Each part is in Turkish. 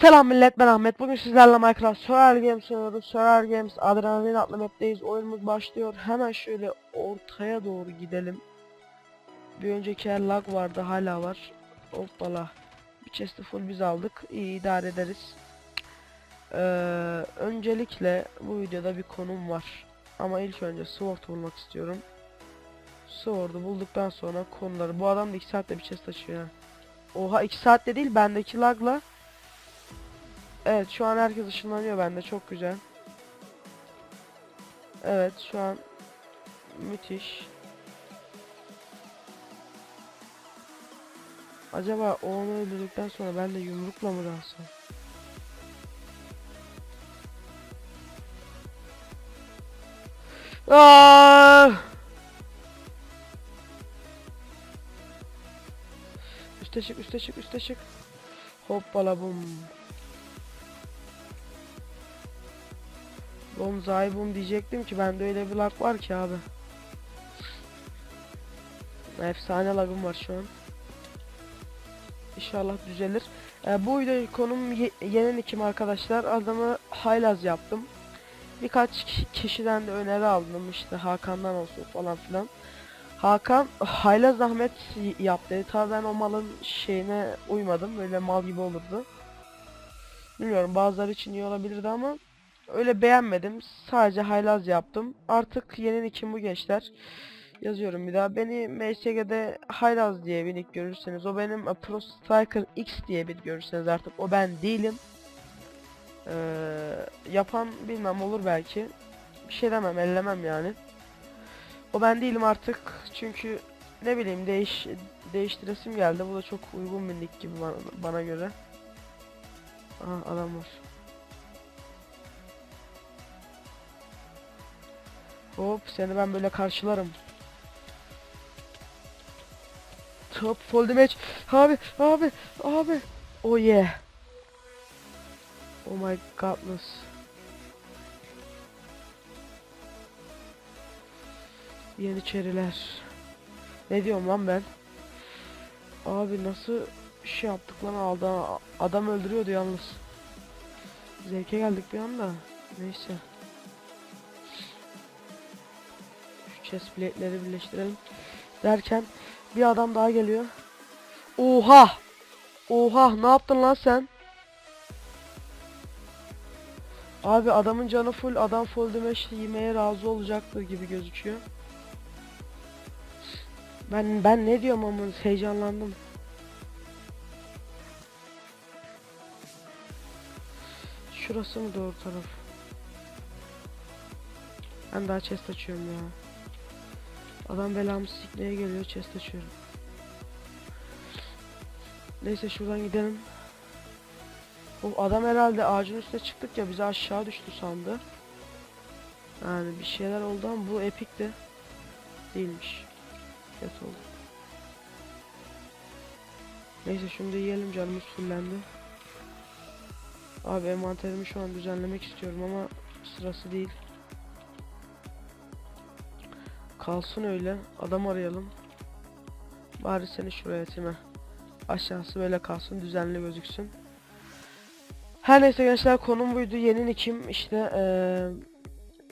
Selam millet ben Ahmet. Bugün sizlerle Minecraft Survival Games oynuyoruz. Survival Games Adrenalin adlı map'teyiz. Oyunumuz başlıyor. Hemen şöyle ortaya doğru gidelim. Bir önceki yer lag vardı hala var. Hoppala. Bir chest'i full biz aldık. İyi idare ederiz. Ee, öncelikle bu videoda bir konum var. Ama ilk önce sword bulmak istiyorum. Sword'u bulduktan sonra konuları. Bu adam da 2 saatte bir chest açıyor. ha. Oha 2 saatte değil bendeki lagla Evet şu an herkes ışınlanıyor bende çok güzel. Evet şu an müthiş. Acaba onu öldürdükten sonra ben de yumrukla mı dalsam? Aaaa! Üste çık üste çık üste çık. Diyecektim ki bende öyle bir lag var ki abi. Efsane lagım var şu an. İnşallah düzelir. Ee, bu video konum ye yeni arkadaşlar. Adamı haylaz yaptım. Birkaç ki- kişiden de öneri aldım işte Hakan'dan olsun falan filan. Hakan haylaz Ahmet y- yap dedi. Tabii ben o malın şeyine uymadım. Böyle mal gibi olurdu. Bilmiyorum bazıları için iyi olabilirdi ama öyle beğenmedim. Sadece haylaz yaptım. Artık yeni nickim bu gençler. Yazıyorum bir daha. Beni MSG'de haylaz diye bir nick görürseniz o benim e, Pro Striker X diye bir görürseniz artık o ben değilim. Ee, yapan bilmem olur belki. Bir şey demem ellemem yani. O ben değilim artık çünkü ne bileyim değiş değiştiresim geldi. Bu da çok uygun bir nick gibi bana, bana göre. Aha adam var. Hop seni ben böyle karşılarım. Top full damage. Abi abi abi. Oh yeah. Oh my godness. Yeniçeriler. Ne diyorum lan ben? Abi nasıl şey yaptık lan aldı adam öldürüyordu yalnız. Zevke geldik bir anda. Neyse. Şu chest plate'leri birleştirelim. Derken bir adam daha geliyor. Oha! Oha ne yaptın lan sen? Abi adamın canı full adam full demeç yemeye razı olacaktır gibi gözüküyor. Ben ben ne diyorum ama heyecanlandım. Şurası mı doğru taraf? Ben daha chest açıyorum ya. Adam belamı sikmeye geliyor chest açıyorum. Neyse şuradan gidelim. O adam herhalde ağacın üstüne çıktık ya bizi aşağı düştü sandı. Yani bir şeyler oldu ama bu epik de değilmiş. Kötü oldu. Neyse şimdi yiyelim canımız fullendi. Abi envanterimi şu an düzenlemek istiyorum ama sırası değil. Kalsın öyle. Adam arayalım. Bari seni şuraya atayım. Aşağısı böyle kalsın düzenli gözüksün. Her neyse gençler konum buydu. Yeni nickim işte eee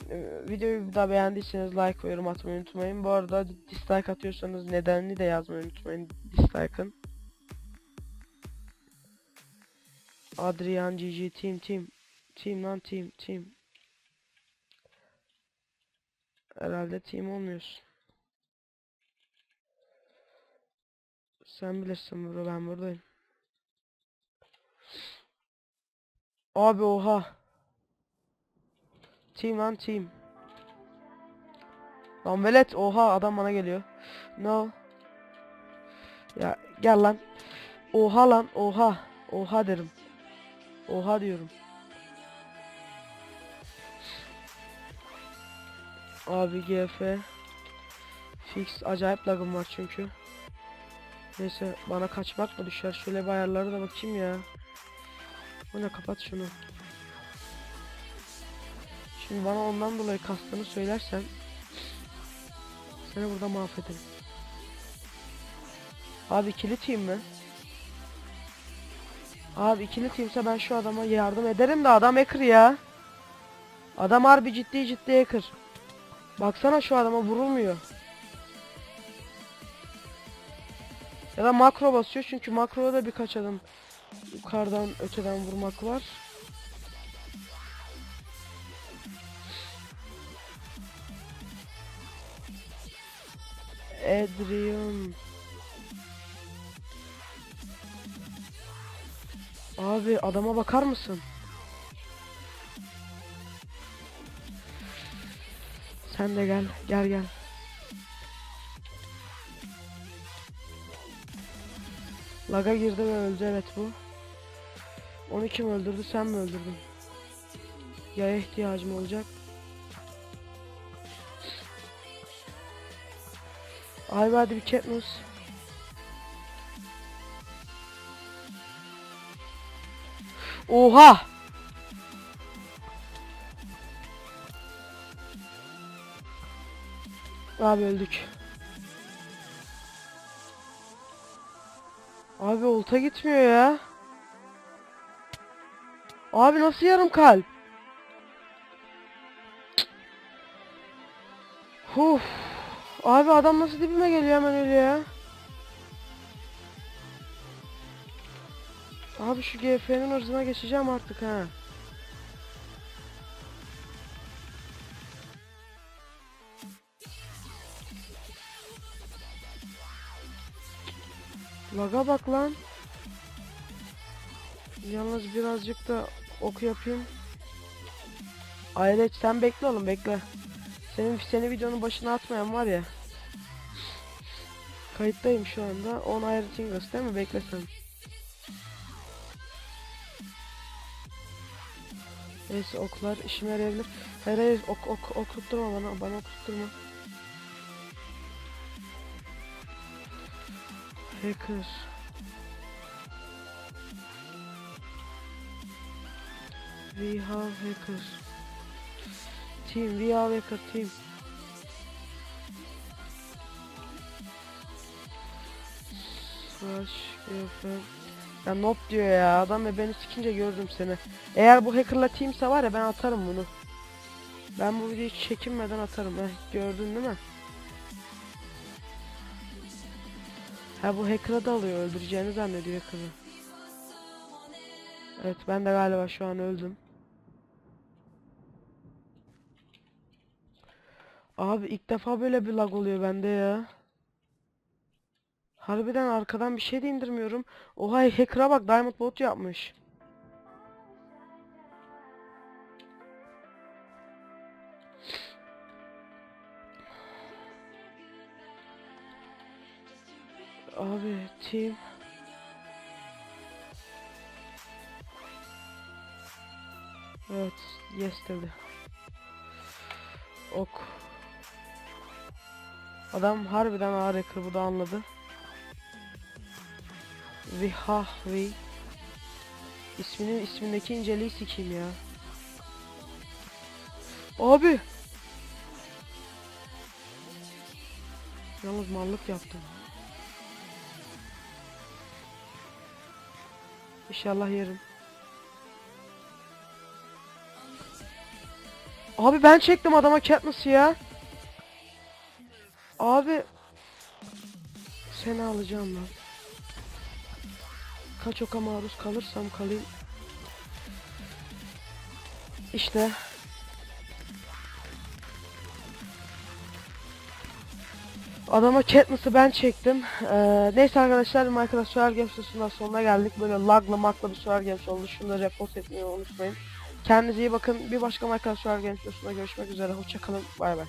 e, videoyu da beğendiyseniz like ve yorum atmayı unutmayın. Bu arada dislike atıyorsanız nedenini de yazmayı unutmayın dislike'ın. Adrian GG team team team lan team team. Herhalde team olmuyorsun. Sen bilirsin bro ben buradayım. Abi oha. Team lan team. Lan velet oha adam bana geliyor. No. Ya gel lan. Oha lan oha. Oha derim. Oha diyorum. Abi GF. Fix acayip lagım var çünkü. Neyse bana kaçmak mı düşer? Şöyle bir ayarlara da bakayım ya. Bu ne kapat şunu. Şimdi bana ondan dolayı kastığını söylersen seni burada mahvederim. Abi ikili mi? Abi ikili ben şu adama yardım ederim de adam hacker ya. Adam harbi ciddi ciddi hacker. Baksana şu adama vurulmuyor. Ya da makro basıyor çünkü makroda da birkaç adam yukarıdan öteden vurmak var. Adrian. Abi adama bakar mısın? Sen de gel, gel gel. Laga girdi ve öldü evet bu. Onu kim öldürdü sen mi öldürdün? Yaya ihtiyacım olacak. Ay hadi bir Katniss. Oha! Abi öldük. Abi olta gitmiyor ya. Abi nasıl yarım kalp? Huf. Abi adam nasıl dibime geliyor hemen öyle ya. Abi şu GF'nin hırzına geçeceğim artık ha. Laga bak lan. Yalnız birazcık da ok yapayım. Ayreç sen bekle oğlum bekle. Senin seni videonun başına atmayan var ya. Kayıttayım şu anda. 10 ayrı Tingles değil mi? Bekle sen. Neyse oklar işime yarayabilir. Hayır hayır ok ok ok tutturma bana. Bana ok Hacker. We have hackers. Team, we have hacker team. Slash girlfriend. Ya noob diyor ya adam ve beni sikince gördüm seni. Eğer bu hackerla teamse var ya ben atarım bunu. Ben bu videoyu çekinmeden atarım. Heh, gördün değil mi? Ha bu hacker'a da alıyor öldüreceğini zannediyor hacker'ı. Evet ben de galiba şu an öldüm. Abi ilk defa böyle bir lag oluyor bende ya. Harbiden arkadan bir şey de indirmiyorum. Oha hacker'a bak Diamond Bot yapmış. Abi team. Evet, yesterday. Ok. Adam harbiden ağır bu da anladı. Vihahvi. İsminin ismindeki inceliği sikeyim ya. Abi. Yalnız mallık yaptım. İnşallah yerim. Abi ben çektim adama Katniss'ı ya. Abi seni alacağım lan. Kaç oka maruz kalırsam kalayım. İşte. Adama Katniss'ı ben çektim. Ee, neyse arkadaşlar Minecraft Survival Games videosundan sonuna geldik. Böyle laglı makla bir Survival Games oldu. Şunu da report etmeyi unutmayın. Kendinize iyi bakın. Bir başka Minecraft Survival Games videosunda görüşmek üzere. Hoşçakalın. Bay bay.